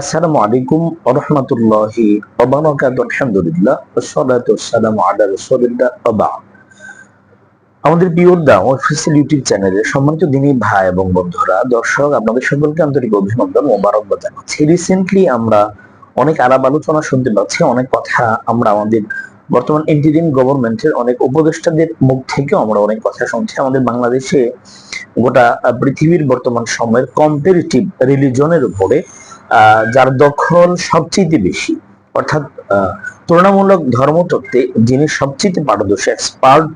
আসসালামু আলাইকুম রহমতুল্লাহি আলহামদুলিল্লাহ আমাদের অফিসিয়াল ইউটিউব চ্যানেলে সম্মানিত ভাই এবং বন্ধুরা, দর্শক, আপনাদের সকলকে আন্তরিক অভিনন্দন জানাচ্ছি। রিসেন্টলি আমরা অনেক আলাপ আলোচনা শুনতে পাচ্ছি, অনেক কথা আমরা আমাদের বর্তমান ইন্টিরিম গভর্নমেন্টের অনেক উপদেষ্টাদের মুখ থেকেও আমরা অনেক কথা শুনছি। আমাদের বাংলাদেশে গোটা পৃথিবীর বর্তমান সময়ের কম্পারিটিভ রিলিজনের উপরে যার দখল সবচেয়ে বেশি। অর্থাৎ তুলনামূলক ধর্মতত্ত্বে যিনি সবচেয়ে পারদর্শী এক্সপার্ট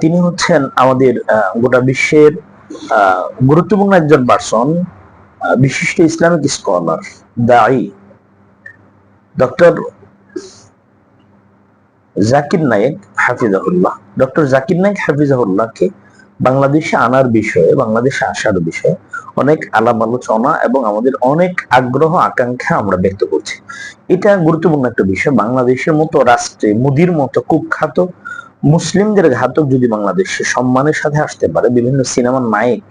তিনি হচ্ছেন আমাদের গোটা বিশ্বের গুরুত্বপূর্ণ একজন পার্সন বিশিষ্ট ইসলামিক স্কলার দায়ী। ডক্টর জাকির নায়েক হাফিজাহুল্লাহ। ডক্টর জাকির নায়েক হাফিজাহুল্লাহকে বাংলাদেশে আনার বিষয়ে, বাংলাদেশে আসার বিষয়ে অনেক আলাপ আলোচনা এবং আমাদের অনেক আগ্রহ, আকাঙ্ক্ষা আমরা ব্যক্ত করছি। এটা গুরুত্বপূর্ণ একটা বিষয়। বাংলাদেশের মতো রাষ্ট্রে মুদির মতো কুখ্যাত মুসলিমদের ঘাতক যদি বাংলাদেশে সম্মানের সাথে আসতে পারে, বিভিন্ন সিনেমার নায়ক,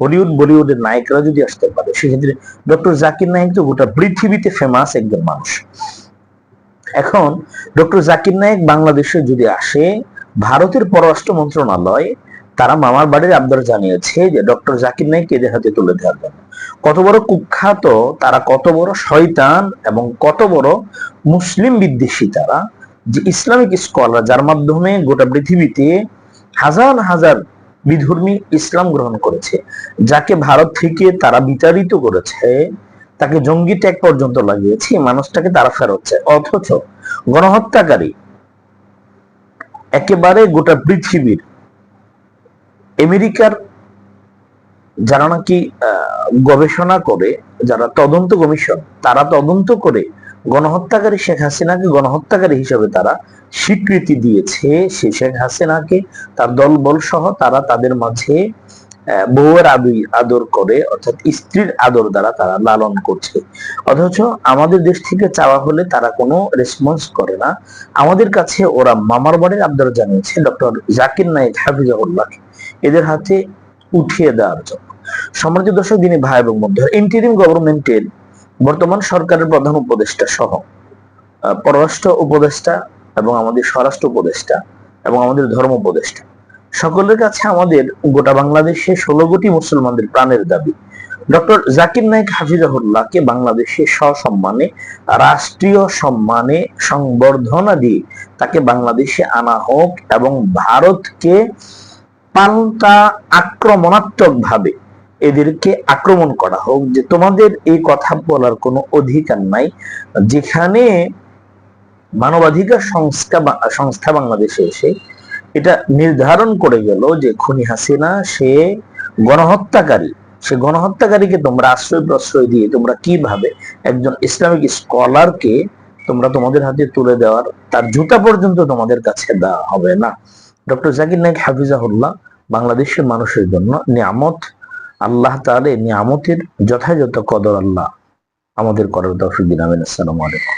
হলিউড, বলিউডের নায়করা যদি আসতে পারে, সেক্ষেত্রে ডক্টর জাকির নায়ক তো গোটা পৃথিবীতে ফেমাস একজন মানুষ। এখন ডক্টর জাকির নায়ক বাংলাদেশে যদি আসে, ভারতের পররাষ্ট্র মন্ত্রণালয় তারা মামার বাড়ির আবদার জানিয়েছে যে, ডক্টর জাকির নাইক এদের হাতে তুলে দেওয়ার জন্য। কত বড় কুখ্যাত, তারা কত বড় শয়তান এবং কত বড় মুসলিম বিদ্বেষী তারা, যে ইসলামিক স্কলার যার মাধ্যমে গোটা পৃথিবীতে হাজার হাজার বিধর্মী ইসলাম গ্রহণ করেছে, যাকে ভারত থেকে তারা বিতাড়িত করেছে, তাকে জঙ্গি ট্যাগ পর্যন্ত লাগিয়েছে মানুষটাকে তারা ফেরত চায়। অথচ গণহত্যাকারী একেবারে গোটা পৃথিবীর আমেরিকার যারা নাকি গবেষণা করে, যারা তদন্ত কমিশন, তারা তদন্ত করে গণহত্যাকারী শেখ হাসিনাকে গণহত্যাকারী হিসেবে তারা স্বীকৃতি দিয়েছে। সে শেখ হাসিনাকে, তার দলবল সহ তারা তাদের মাঝে বউয়ের আদর করে, অর্থাৎ স্ত্রীর আদর দ্বারা তারা লালন করছে। অথচ আমাদের দেশ থেকে চাওয়া হলে তারা কোনো রেসপন্স করে না। আমাদের কাছে ওরা মামার বাড়ির আবদার জানিয়েছে, ডক্টর জাকির নাইক হাফিজাহুল্লাহকে এদের হাতে উঠিয়ে দেওয়ার জন্য। সম্মানিত দর্শক দিনে ভাই এবং বন্ধু ইন্টারিম গভর্নমেন্টের বর্তমান সরকারের প্রধান উপদেষ্টা সহ পররাষ্ট্র উপদেষ্টা এবং আমাদের স্বরাষ্ট্র উপদেষ্টা এবং আমাদের ধর্ম উপদেষ্টা সকলের কাছে আমাদের গোটা বাংলাদেশে ষোলো কোটি মুসলমানদের প্রাণের দাবি। ডক্টর জাকির নাইক হাফিজাহুল্লাহকে বাংলাদেশে সসম্মানে, রাষ্ট্রীয় সম্মানে সংবর্ধনা দিয়ে তাকে বাংলাদেশে আনা হোক এবং ভারতকে পাল্টা আক্রমণাত্মক ভাবে এদেরকে আক্রমণ করা হোক, যে তোমাদের এই কথা বলার কোনো অধিকার নাই, যেখানে মানবাধিকার সংস্থা সংস্থা বাংলাদেশে এসে এটা নির্ধারণ করে গেল যে খুনি হাসিনা, সে গণহত্যাকারী। সে গণহত্যাকারীকে তোমরা আশ্রয় প্রশ্রয় দিয়ে তোমরা কীভাবে একজন ইসলামিক স্কলারকে তোমরা তোমাদের হাতে তুলে দেওয়ার, তার জুতা পর্যন্ত তোমাদের কাছে দেওয়া হবে না। ডক্টর জাকির নাইক হাফিজাহুল্লাহ বাংলাদেশের মানুষের জন্য নিয়ামত, আল্লাহ এই নিয়ামতের যথাযথ কদর আল্লাহ আমাদের করার তৌফিক দিন। আমিন। আসসালামু আলাইকুম।